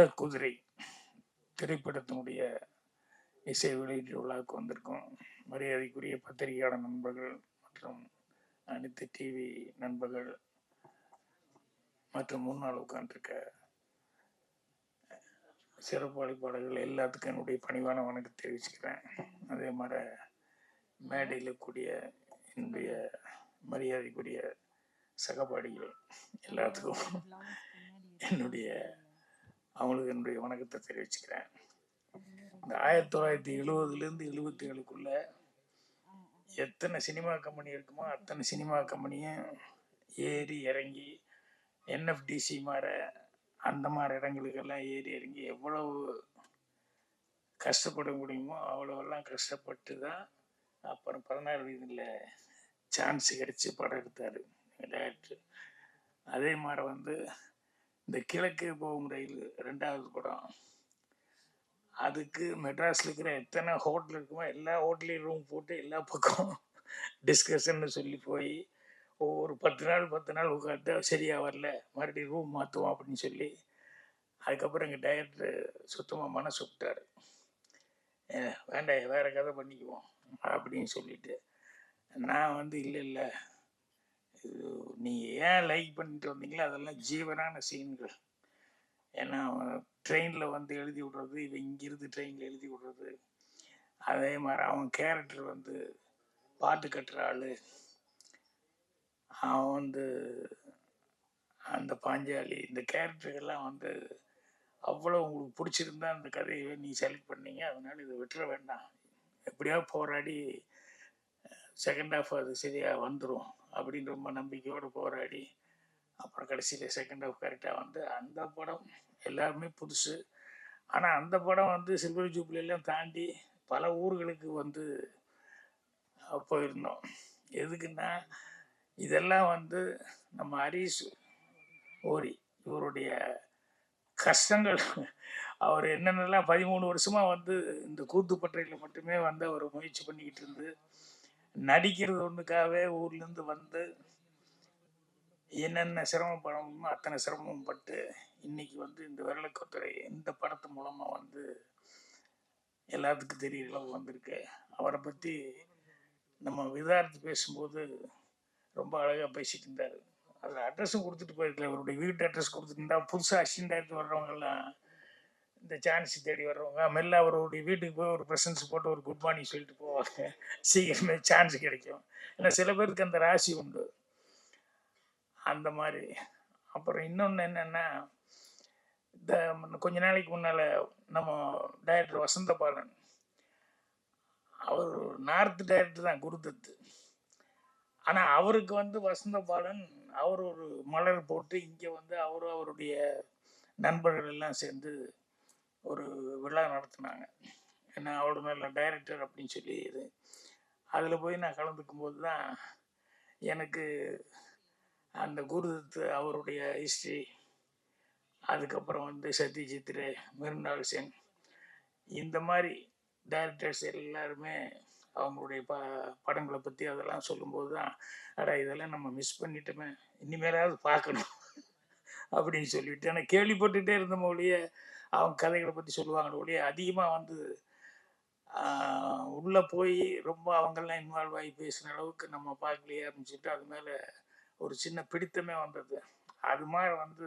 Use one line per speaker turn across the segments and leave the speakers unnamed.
வெள்ள குதிரை திரைப்படத்தினுடைய இசை வெளியீட்டு விழாவுக்கு வந்திருக்கோம். மரியாதைக்குரிய பத்திரிகையாளர் நண்பர்கள் மற்றும் அனைத்து டிவி நண்பர்கள் மற்றும் முன்னால் உட்காந்துருக்க சிறப்பு அழைப்பாளர்கள் எல்லாத்துக்கும் என்னுடைய பணிவான வணக்கம் தெரிவிச்சுக்கிறேன். அதே மாதிரி மேடையில் கூடிய என்னுடைய மரியாதைக்குரிய சகபாடிகள் எல்லாத்துக்கும் என்னுடைய அவங்களுக்கு என்னுடைய வணக்கத்தை தெரிவிச்சுக்கிறேன். இந்த ஆயிரத்தி தொள்ளாயிரத்தி எழுபதுலேருந்து எழுபத்தி ஏழுக்குள்ள எத்தனை சினிமா கம்பெனி இருக்குமோ அத்தனை சினிமா கம்பெனியும் ஏறி இறங்கி என்எஃப்டிசி மாற அந்த மாதிரி இடங்களுக்கெல்லாம் ஏறி இறங்கி எவ்வளவு கஷ்டப்பட முடியுமோ அவ்வளோவெல்லாம் கஷ்டப்பட்டு தான் அப்புறம் பதினாறு வயதில் சான்ஸ் கிடச்சி படம் எடுத்தார். டேரக்டர் அதே மாதிரி வந்து இந்த கிழக்கு போகும் ரயில் ரெண்டாவது படம். அதுக்கு மெட்ராஸில் இருக்கிற எத்தனை ஹோட்டல் இருக்குமோ எல்லா ஹோட்டலையும் ரூம் போட்டு எல்லா பக்கம் டிஸ்கஷன்னு சொல்லி போய் ஒவ்வொரு பத்து நாள் பத்து நாள் உட்காந்து சரியாக வரல மறுபடியும் ரூம் மாற்றுவோம் அப்படின்னு சொல்லி அதுக்கப்புறம் எங்கள் டைரக்டர் சுத்தமாக மனசு விட்டார். வேண்டாம் வேறு கதை பண்ணிக்குவோம் அப்படின்னு சொல்லிட்டு. நான் வந்து இல்லை இல்லை நீ ஏன் லைக் பண்ணிட்டு வந்தீங்களோ அதெல்லாம் ஜீவனான சீன்கள். ஏன்னா ட்ரெயினில் வந்து எழுதி விடுறது இவன் இங்கிருந்து ட்ரெயினில் எழுதி விடுறது. அதே மாதிரி அவன் கேரக்டர் வந்து பாட்டு கட்டுற ஆள். அவன் வந்து அந்த பாஞ்சாலி இந்த கேரக்டர்கள்லாம் வந்து அவ்வளோ உங்களுக்கு பிடிச்சிருந்தா அந்த கதையை நீ செலக்ட் பண்ணீங்க. அதனால இதை விட்டுற வேண்டாம். எப்படியாவது போராடி செகண்ட் ஹாஃப் அது சரியாக வந்துடும் அப்படின்னு ரொம்ப நம்பிக்கையோடு போராடி அப்புறம் கடைசியில் செகண்ட் ஆஃப் கரெக்டாக வந்து அந்த படம் எல்லாருமே புதுசு. ஆனால் அந்த படம் வந்து சில்வர் ஜூப்ளியெல்லாம் தாண்டி பல ஊர்களுக்கு வந்து போயிருந்தோம். எதுக்குன்னா இதெல்லாம் வந்து நம்ம ஹரிஷ் ஓரி இவருடைய கஷ்டங்கள். அவர் என்னென்னலாம் பதிமூணு வருஷமாக வந்து இந்த கூத்துப்பட்றையில் மட்டுமே வந்து அவர் முயற்சி பண்ணிக்கிட்டு இருந்து நடிக்கிறது ஒன்றுக்காகவே ஊர்லேருந்து வந்து என்னென்ன சிரமப்படணுமோ அத்தனை சிரமம் பட்டு இன்னைக்கு வந்து இந்த விரலக்கொத்துறை இந்த படத்து மூலமாக வந்து எல்லாத்துக்கும் தெரிய அளவு வந்திருக்கு. அவரை பற்றி நம்ம விதார்த்து பேசும்போது ரொம்ப அழகாக பேசிட்டு இருந்தார். அதில் அட்ரஸும் கொடுத்துட்டு போயிருக்கல. அவருடைய வீட்டு அட்ரஸ் கொடுத்துட்டு இருந்தால் புதுசாக அசிஸ்டன்ட் வர்றவங்கெல்லாம் இந்த சான்ஸ் தேடி வர்றவங்க மெல்ல அவருடைய வீட்டுக்கு போய் ஒரு ப்ரெசன்ஸ் போட்டு ஒரு குட் மார்னிங் சொல்லிட்டு போவாங்க. சீக்கிரமே சான்ஸ் கிடைக்கும். ஏன்னா சில பேருக்கு அந்த ராசி உண்டு. அந்த மாதிரி. அப்புறம் இன்னொன்று என்னென்னா இந்த கொஞ்ச நாளைக்கு முன்னால் நம்ம டைரக்டர் வசந்த பாலன் அவர் நார்த் டைரக்டர் தான் குருதத்து ஆனால் அவருக்கு வந்து வசந்த பாலன் அவர் ஒரு மலர் போட்டு இங்கே வந்து அவரும் அவருடைய நண்பர்கள் எல்லாம் சேர்ந்து ஒரு விழா நடத்தினாங்க. ஏன்னா அவ்வளோ நல்ல டைரக்டர் அப்படின்னு சொல்லி இது. அதில் போய் நான் கலந்துக்கும் போது தான் எனக்கு அந்த குருதத்து அவருடைய ஹிஸ்ட்ரி அதுக்கப்புறம் வந்து சத்யஜித் ரே மிருண்டால் சென் இந்த மாதிரி டைரக்டர்ஸ் எல்லாருமே அவங்களுடைய ப படங்களை பற்றி அதெல்லாம் சொல்லும்போது தான் அடா இதெல்லாம் நம்ம மிஸ் பண்ணிட்டோமே இனிமேலாவது பார்க்கணும். அப்படின்னு சொல்லிட்டு ஆனால் கேள்விப்பட்டுகிட்டே இருந்த மொழிய அவங்க கதைகளை பற்றி சொல்லுவாங்க ஒழிய அதிகமாக வந்து உள்ளே போய் ரொம்ப அவங்கெல்லாம் இன்வால்வ் ஆகி பேசின அளவுக்கு நம்ம பார்க்கலையே அப்படின்னு அது மேலே ஒரு சின்ன பிடித்தமே வந்தது. அது மாதிரி வந்து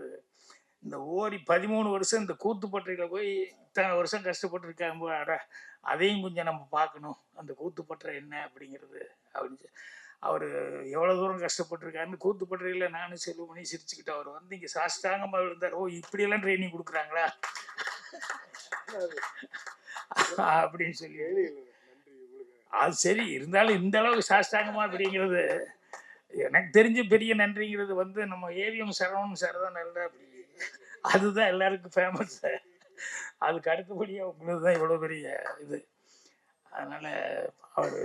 இந்த ஓரி பதிமூணு வருஷம் இந்த கூத்துப்பட்றையில போய் இத்தனை வருஷம் கஷ்டப்பட்டுருக்காங்க அட அதையும் கொஞ்சம் நம்ம பார்க்கணும். அந்த கூத்துப்பற்றை என்ன அப்படிங்கிறது அப்படின்னு அவர் எவ்வளோ தூரம் கஷ்டப்பட்டிருக்காருன்னு கூத்துப்பட்றையில் நானும் செல்வமணி சிரிச்சுக்கிட்டு அவர் வந்து இங்கே சாஸ்தாங்கமாக இருந்தார். ஓ இப்படியெல்லாம் ட்ரைனிங் கொடுக்குறாங்களா? அப்படின்னு சொல்லி. அது சரி இருந்தாலும் இந்த அளவுக்கு சாஷ்டாங்கமா அப்படிங்கிறது எனக்கு தெரிஞ்ச பெரிய நன்றிங்கிறது வந்து நம்ம ஏவிஎம் சரவணன் சார் தான் நல்ல அப்படி. அதுதான் எல்லாருக்கும் ஃபேமஸ் அதுக்கு அடுத்தபடியாக உங்களுக்கு தான் இவ்வளோ பெரிய இது. அதனால் அவர்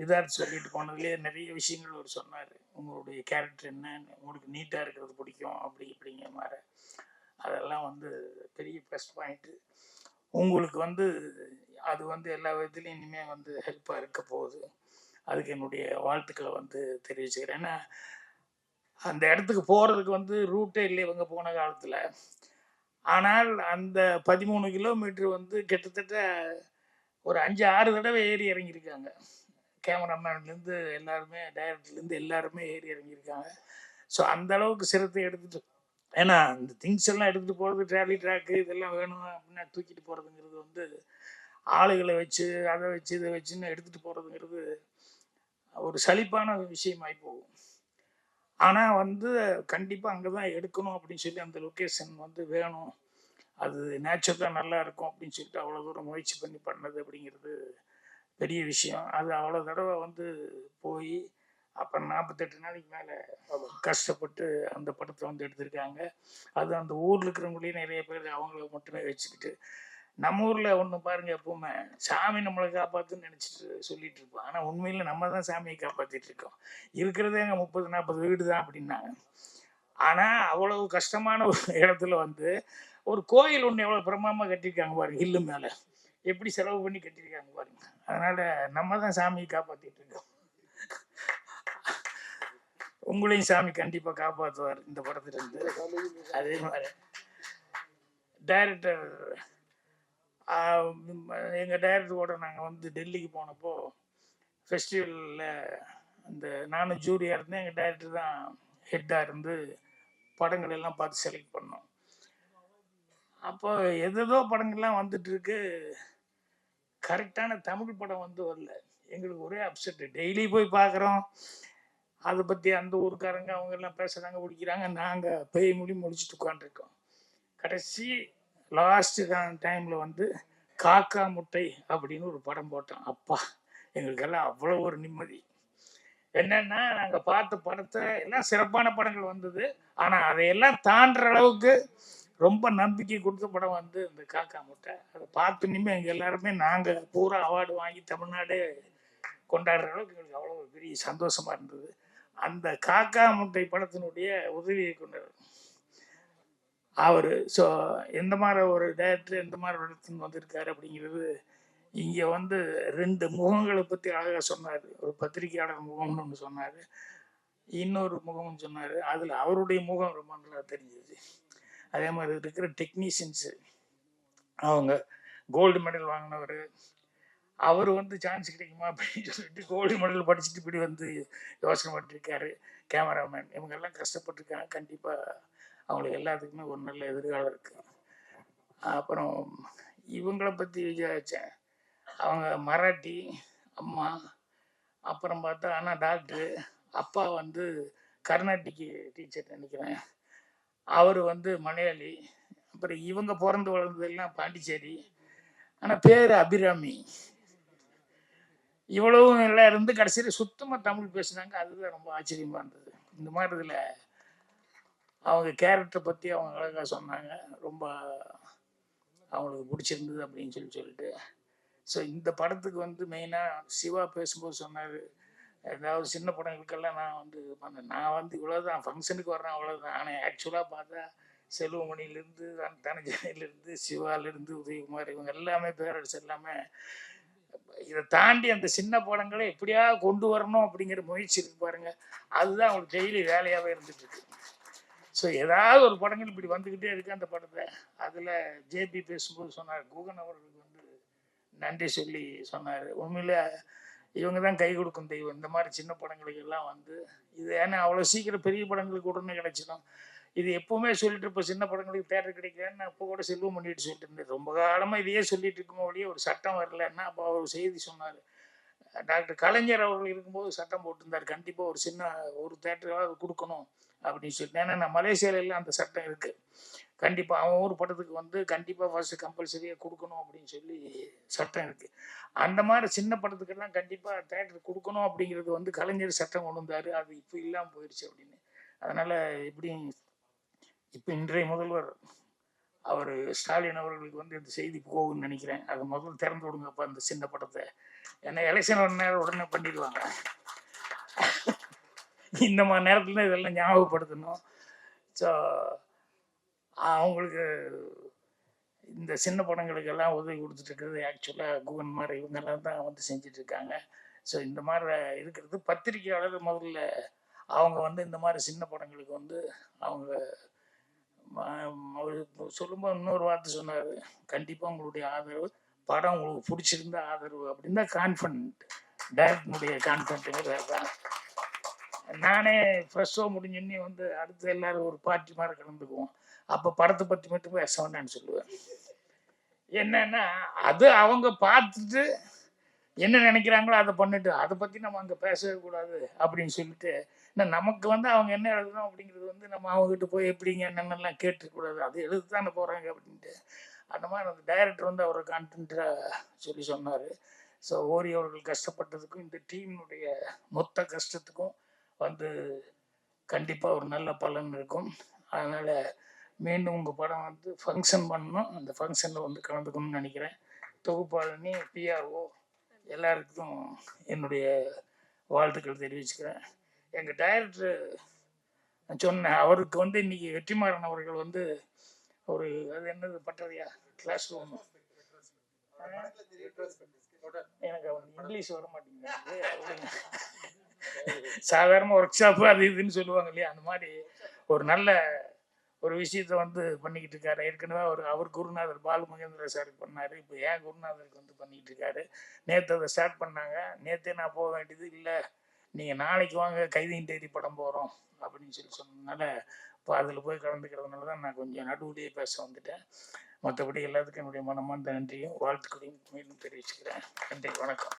விதார்த்து சொல்லிட்டு போனதுலேயே நிறைய விஷயங்கள் அவர் சொன்னார். உங்களுடைய கேரக்டர் என்ன உங்களுக்கு நீட்டாக இருக்கிறது பிடிக்கும் அப்படி இப்படிங்கிற மாதிரி. அதெல்லாம் வந்து பெரிய ப்ளஸ் பாயிண்ட்டு உங்களுக்கு வந்து அது வந்து எல்லா விதத்துலையும் இனிமேல் வந்து ஹெல்ப்பாக இருக்க போகுது. அதுக்கு என்னுடைய வாழ்த்துக்களை வந்து தெரிவிச்சுக்கிறேன். ஏன்னா அந்த இடத்துக்கு போகிறதுக்கு வந்து ரூட்டே இல்லை இவங்க போன காலத்தில். ஆனால் அந்த பதிமூணு கிலோமீட்டர் வந்து கிட்டத்தட்ட ஒரு அஞ்சு ஆறு தடவை ஏறி இறங்கியிருக்காங்க. கேமராமேன்லேருந்து எல்லாருமே டைரக்டர்லேருந்து எல்லாருமே ஏறி இறங்கியிருக்காங்க. ஸோ அந்த அளவுக்கு சிரத்தை எடுத்துட்டு ஏன்னா இந்த திங்ஸ் எல்லாம் எடுத்துகிட்டு போகிறது ட்ராலி ட்ராக்கு இதெல்லாம் வேணும் அப்படின்னா தூக்கிட்டு போகிறதுங்கிறது வந்து ஆளுகளை வச்சு அதை வச்சு இதை வச்சுன்னு எடுத்துகிட்டு போகிறதுங்கிறது ஒரு சலிப்பான விஷயமாகி போகும். ஆனால் வந்து கண்டிப்பாக அங்கே தான் எடுக்கணும் அப்படின்னு சொல்லி அந்த லொக்கேஷன் வந்து வேணும். அது நேச்சுரலாக நல்லா இருக்கும் அப்படின்னு சொல்லிட்டு அவ்வளோ தூரம் முயற்சி பண்ணி பண்ணது அப்படிங்கிறது பெரிய விஷயம். அது அவ்வளோ தடவை வந்து போய் அப்புறம் நாற்பத்தெட்டு நாளைக்கு மேலே கஷ்டப்பட்டு அந்த படத்தை வந்து எடுத்திருக்காங்க. அது அந்த ஊரில் இருக்கிறவங்களையும் நிறைய பேர் அவங்கள மட்டுமே வச்சுக்கிட்டு நம்ம ஊரில் ஒன்று பாருங்க எப்பவுமே சாமி நம்மளை காப்பாற்றுன்னு நினச்சிட்டு சொல்லிட்டு இருப்போம். ஆனால் உண்மையில் நம்ம தான் சாமியை காப்பாற்றிட்டு இருக்கோம். இருக்கிறதே அங்கே முப்பது நாற்பது வீடு தான் அப்படின்னாங்க. ஆனால் அவ்வளவு கஷ்டமான ஒரு இடத்துல வந்து ஒரு கோயில் ஒன்று எவ்வளோ பிரமாமா கட்டியிருக்காங்க பாருங்க ஹில்லு மேலே. எப்படி செலவு பண்ணி கட்டியிருக்காங்க பாருங்க. அதனால நம்ம தான் சாமியை காப்பாற்றிட்டு இருக்கோம். உங்களையும் சாமி கண்டிப்பாக காப்பாற்றுவார் இந்த படத்துல இருந்து அதே மாதிரி. டைரக்டர் எங்கள் டைரக்டரோட நாங்கள் வந்து டெல்லிக்கு போனப்போ ஃபெஸ்டிவலில் அந்த நானும் ஜூரியாக இருந்தேன். எங்கள் டைரக்டர் தான் ஹெட்டாக இருந்து படங்கள் எல்லாம் பார்த்து செலக்ட் பண்ணோம். அப்போ எதேதோ படங்கள்லாம் வந்துட்டு இருக்கு கரெக்டான தமிழ் படம் வந்து வரல. எங்களுக்கு ஒரே அப்செட் டெய்லி போய் பார்க்குறோம். அதை பற்றி அந்த ஊருக்காரங்க அவங்க எல்லாம் பேசுகிறாங்க பிடிக்கிறாங்க. நாங்கள் பேய் முடி முடிச்சுட்டு உட்காந்துருக்கோம் கடைசி லாஸ்ட் டைமில் வந்து காக்கா முட்டை அப்படின்னு ஒரு படம் போட்டோம். அப்பா எங்களுக்கெல்லாம் அவ்வளோ ஒரு நிம்மதி. என்னன்னா நாங்கள் பார்த்த படத்தை எல்லாம் சிறப்பான படங்கள் வந்தது. ஆனால் அதையெல்லாம் தாண்டுற அளவுக்கு ரொம்ப நம்பிக்கை கொடுத்த படம் வந்து இந்த காக்கா முட்டை. அதை பார்த்துனுமே எங்கள் எல்லாருமே நாங்கள் பூரா அவார்டு வாங்கி தமிழ்நாடு கொண்டாடுற அளவுக்கு எங்களுக்கு அவ்வளோ ஒரு பெரிய சந்தோஷமா இருந்தது. அந்த காக்கா முட்டை படத்தினுடைய உதவி இயக்குனர் அவர் ஸோ எந்த மாதிரி ஒரு டேரக்டர் எந்த மாதிரி இடத்துக்கு இடத்துல வந்திருக்காரு அப்படிங்கிறது இங்கே வந்து ரெண்டு முகங்களை பற்றி அழகாக சொன்னார். ஒரு பத்திரிகையாளர் முகம்னு ஒன்று சொன்னார். இன்னொரு முகம்னு சொன்னார். அதில் அவருடைய முகம் ரொம்ப நல்லா தெரிஞ்சது. அதே மாதிரி இருக்கிற டெக்னீஷியன்ஸு அவங்க கோல்டு மெடல் வாங்கினவர் அவர் வந்து சான்ஸ் கிடைக்குமா அப்படின்னு சொல்லிட்டு கோல்டு மெடல் படிச்சுட்டு இப்படி வந்து யோசனை பண்ணிருக்காரு கேமராமேன் இவங்கெல்லாம் கஷ்டப்பட்டிருக்காங்க. கண்டிப்பாக அவங்களுக்கு எல்லாத்துக்குமே ஒரு நல்ல எதிர்காலம் இருக்கு. அப்புறம் இவங்களை பற்றி விசாரித்தேன் அவங்க மராட்டி அம்மா அப்புறம் பார்த்தா ஆனால் டாக்டரு அப்பா வந்து கர்நாட்டிக்கு டீச்சர் நினைக்கிறேன். அவர் வந்து மலையாளி. அப்புறம் இவங்க பிறந்து வளர்ந்ததெல்லாம் பாண்டிச்சேரி. ஆனால் பேர் அபிராமி. இவ்வளவு எல்லாம் இருந்து கடைசியில் சுத்தமாக தமிழ் பேசுனாங்க. அதுதான் ரொம்ப ஆச்சரியமாக இருந்தது. இந்த மாதிரி இதில் அவங்க கேரக்டரை பற்றி அவங்க அழகாக சொன்னாங்க. ரொம்ப அவங்களுக்கு பிடிச்சிருந்தது அப்படின்னு சொல்லி சொல்லிட்டு. ஸோ இந்த படத்துக்கு வந்து மெயினாக சிவா பேசும்போது சொன்னார் ஏதாவது சின்ன படங்களுக்கெல்லாம் நான் வந்து பண்ணேன். நான் வந்து இவ்வளோதான் ஃபங்க்ஷனுக்கு வர்றேன் அவ்வளோதான் ஆனால் ஆக்சுவலாக பார்த்தா செல்வமணிலேருந்து தனஜனிலேருந்து சிவாலேருந்து உதயகுமார் இவங்க எல்லாமே பேரரசு எல்லாமே இதை தாண்டி அந்த சின்ன படங்களை எப்படியா கொண்டு வரணும் அப்படிங்கிற முயற்சி இருக்கு பாருங்க. அதுதான் அவங்களுக்கு டெய்லி வேலையாகவே இருந்துட்டு இருக்கு. ஸோ ஏதாவது ஒரு படங்கள் இப்படி வந்துக்கிட்டே இருக்கு அந்த படத்தை அதில் ஜேபி பேசும்போது சொன்னார் கூகன் அவர்களுக்கு வந்து நன்றி சொல்லி சொன்னார். உண்மையில இவங்க தான் கை கொடுக்கும் தெய்வம். இந்த மாதிரி சின்ன படங்களுக்கு எல்லாம் வந்து இது ஏன்னா அவ்வளோ சீக்கிரம் பெரிய படங்களுக்கு உடனே கிடைச்சிடும். இது எப்பவுமே சொல்லிட்டு இருப்போம் சின்ன படங்களுக்கு தேட்டர் கிடைக்கலன்னு அப்போ கூட செல்வம் பண்ணிட்டு சொல்லிட்டு இருந்தேன். ரொம்ப காலமாக இதையே சொல்லிட்டு இருக்கும் வழியே ஒரு சட்டம் வரலன்னா அப்போ அவர் செய்தி சொன்னார். டாக்டர் கலைஞர் அவர்கள் இருக்கும்போது சட்டம் போட்டிருந்தார். கண்டிப்பாக ஒரு சின்ன ஒரு தேட்டராவது கொடுக்கணும் அப்படின்னு சொல்லிட்டு. ஏன்னா நான் மலேசியால அந்த சட்டம் இருக்குது கண்டிப்பாக அவன் ஊர் படத்துக்கு வந்து கண்டிப்பாக ஃபர்ஸ்ட் கம்பல்சரியாக கொடுக்கணும் அப்படின்னு சொல்லி சட்டம் இருக்குது அந்த மாதிரி சின்ன படத்துக்கெல்லாம் கண்டிப்பாக தேட்டர் கொடுக்கணும் அப்படிங்கிறது வந்து கலைஞர் சட்டம் கொண்டு வந்தார். அது இப்போ இல்லாமல் போயிடுச்சு அப்படின்னு. அதனால் எப்படியும் இப்போ இன்றைய முதல்வர் அவர் ஸ்டாலின் அவர்களுக்கு வந்து இந்த செய்தி போகும்னு நினைக்கிறேன். அதை முதல்ல திறந்து விடுங்கப்பா அந்த சின்ன படத்தை. ஏன்னா எலெக்ஷன் ஒரு நேரம் உடனே பண்ணிடுவாங்க. இந்த மாதிரி நேரத்தில் இதெல்லாம் ஞாபகப்படுத்தணும். ஸோ அவங்களுக்கு இந்த சின்ன படங்களுக்கெல்லாம் உதவி கொடுத்துட்ருக்கிறது ஆக்சுவலாக குகன்மார் மாதிரி இவங்கெல்லாம் தான் வந்து செஞ்சிட்ருக்காங்க ஸோ இந்த மாதிரி இருக்கிறது பத்திரிகையாளர் முதல்ல அவங்க வந்து இந்த மாதிரி சின்ன படங்களுக்கு வந்து அவங்க அவர் சொல்லும்போது இன்னொரு வார்த்தை சொன்னார். கண்டிப்பாக உங்களுடைய ஆதரவு படம் உங்களுக்கு பிடிச்சிருந்த ஆதரவு அப்படின்னு தான் கான்ஃபிடன்ட் டைரக்டனுடைய கான்ஃபிடன்ட்டுங்கிறது தான். நானே ஃபர்ஸ்ட் ஷோ முடிஞ்சோடனே வந்து அடுத்து எல்லாரும் ஒரு பார்ட்டி மாதிரி கலந்துக்குவோம். அப்போ படத்தை பற்றி மட்டும் பேச வேண்டாம்னு சொல்லுவேன். என்னன்னா அது அவங்க பார்த்துட்டு என்ன நினைக்கிறாங்களோ அதை பண்ணிட்டு அதை பற்றி நம்ம அங்கே பேசவே கூடாது அப்படின்னு சொல்லிட்டு இன்னும் நமக்கு வந்து அவங்க என்ன எழுதணும் அப்படிங்கிறது வந்து நம்ம அவங்ககிட்ட போய் எப்படிங்க என்னென்னலாம் கேட்டுக்கூடாது அது எழுத தானே போகிறாங்க அப்படின்ட்டு. அந்த மாதிரி அந்த டைரக்டர் வந்து அவரை கான்டென்ட்டாக சொல்லி சொன்னார். ஸோ ஓரி அவர்கள் கஷ்டப்பட்டதுக்கும் இந்த டீமினுடைய மொத்த கஷ்டத்துக்கும் வந்து கண்டிப்பாக ஒரு நல்ல பலன் இருக்கும். அதனால் மீண்டும் உங்கள் படம் வந்து ஃபங்க்ஷன் பண்ணணும். அந்த ஃபங்க்ஷனில் வந்து கலந்துக்கணும்னு நினைக்கிறேன். தொகுப்பாளனி பிஆர்ஓ எல்லாருக்கும் என்னுடைய வாழ்த்துக்கள் தெரிவிச்சுக்கிறேன். எங்கள் டைரக்டர் சொன்னேன் அவருக்கு வந்து இன்னைக்கு வெற்றிமாறன் அவர்கள் வந்து ஒரு அது என்னது பட்டறையா கிளாஸ் ரூம் எனக்கு அவன் இங்கிலீஷ் வர மாட்டேங்குது. சாதாரண ஒர்க் ஷாப்பு அது இதுன்னு சொல்லுவாங்க இல்லையா? அந்த மாதிரி ஒரு நல்ல ஒரு விஷயத்த வந்து பண்ணிக்கிட்டு இருக்காரு. ஏற்கனவே அவர் அவர் குருநாதர் பாலு மகேந்திர சார் பண்ணாரு. இப்போ ஏன் குருநாதருக்கு வந்து பண்ணிக்கிட்டு இருக்காரு. நேற்று அதை ஸ்டார்ட் பண்ணாங்க. நேற்றே நான் போக வேண்டியது இல்லை. நீங்கள் நாளைக்கு வாங்க கைதியின் தேதி படம் போகிறோம் அப்படின்னு சொல்லி சொன்னதுனால இப்போ அதில் போய் கலந்துக்கிறதுனால தான் நான் கொஞ்சம் நடுவுலேயே பேச வந்துட்டேன். மற்றபடி எல்லாத்துக்கும் என்னுடைய மனமார்ந்த நன்றியும் வாழ்த்துக்களையும் மீண்டும் தெரிவிச்சுக்கிறேன். நன்றி வணக்கம்.